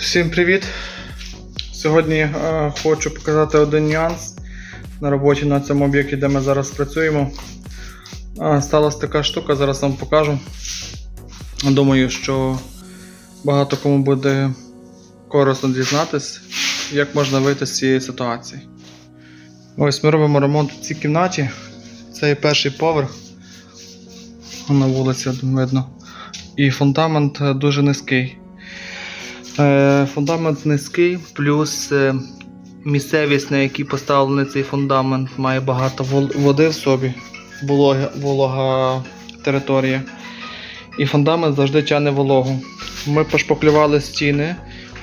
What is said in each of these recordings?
Всім привіт! Сьогодні е, хочу показати один нюанс на роботі на цьому об'єкті, де ми зараз працюємо. Е, сталася така штука, зараз вам покажу. Думаю, що багато кому буде корисно дізнатись, як можна вийти з цієї ситуації. Ось ми робимо ремонт у цій кімнаті. Це є перший поверх. На вулиці видно. І фундамент е, дуже низький. Е, Фундамент низький, плюс е, місцевість, на якій поставлений цей фундамент, має багато води в собі, волога, волога територія. І фундамент завжди тягне вологу. Ми пошпаклювали стіни,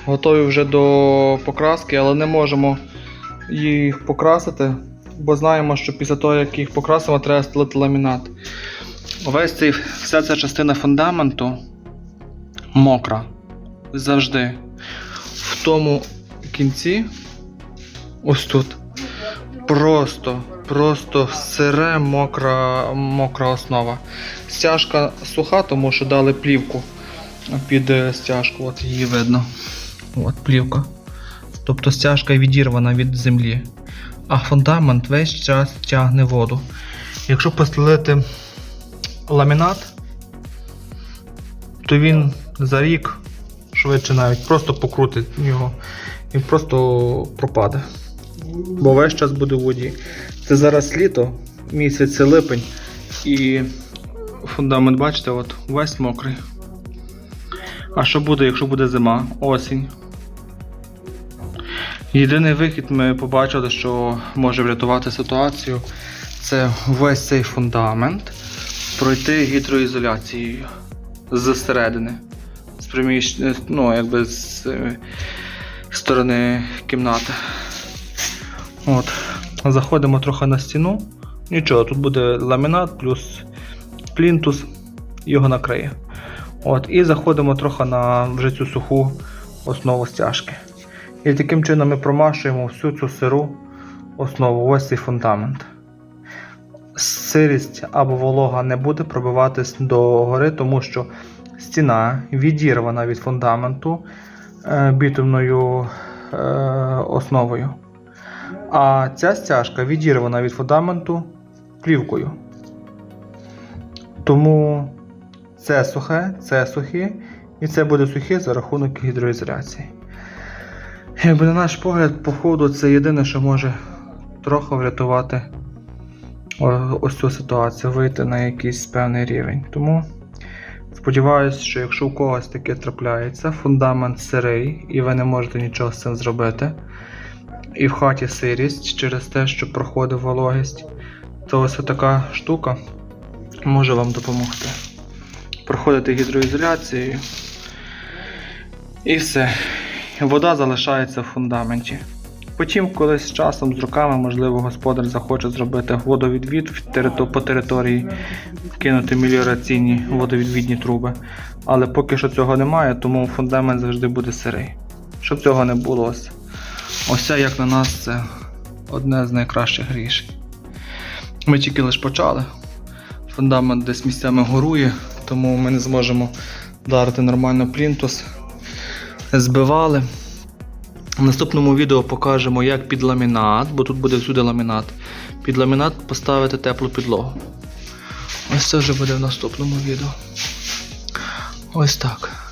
готові вже до покраски, але не можемо їх покрасити, бо знаємо, що після того, як їх покрасимо, треба стелити ламінат. Весь цей, вся ця частина фундаменту мокра. Завжди. В тому кінці, ось тут, просто, просто сире мокра, мокра основа. Стяжка суха, тому що дали плівку під е, стяжку, от її видно. От плівка. Тобто стяжка відірвана від землі. А фундамент весь час тягне воду. Якщо постелити ламінат, то він за рік швидше навіть просто покрутить його і просто пропаде. Бо весь час буде в воді. Це зараз літо, місяць це липень, і фундамент, бачите, от весь мокрий. А що буде, якщо буде зима, осінь? Єдиний вихід ми побачили, що може врятувати ситуацію, це весь цей фундамент пройти гідроізоляцією зсередини з приміщення, ну, якби з е, сторони кімнати. От. Заходимо трохи на стіну. Нічого, тут буде ламінат плюс плінтус, його накриє. От, і заходимо трохи на вже цю суху основу стяжки. І таким чином ми промашуємо всю цю сиру основу, ось цей фундамент. Сирість або волога не буде пробиватись до гори, тому що стіна відірвана від фундаменту е, бітумною е, основою. А ця стяжка відірвана від фундаменту плівкою. Тому це сухе, це сухе, і це буде сухе за рахунок гідроізоляції. Якби на наш погляд, походу, це єдине, що може трохи врятувати ось цю ситуацію, вийти на якийсь певний рівень. Тому сподіваюся, що якщо у когось таке трапляється, фундамент сирий, і ви не можете нічого з цим зробити, і в хаті сирість через те, що проходить вологість, то ось така штука може вам допомогти. Проходити гідроізоляцію і все. Вода залишається в фундаменті. Потім, колись з часом, з роками, можливо, господар захоче зробити водовідвід по території, вкинути меліораційні водовідвідні труби. Але поки що цього немає, тому фундамент завжди буде сирий. Щоб цього не було, ось, ось як на нас, це одне з найкращих рішень. Ми тільки лише почали. Фундамент десь місцями горує, тому ми не зможемо дарити нормально плінтус. Збивали. В наступному відео покажемо, як під ламінат, бо тут буде всюди ламінат. Під ламінат поставити теплу підлогу. Ось це вже буде в наступному відео. Ось так.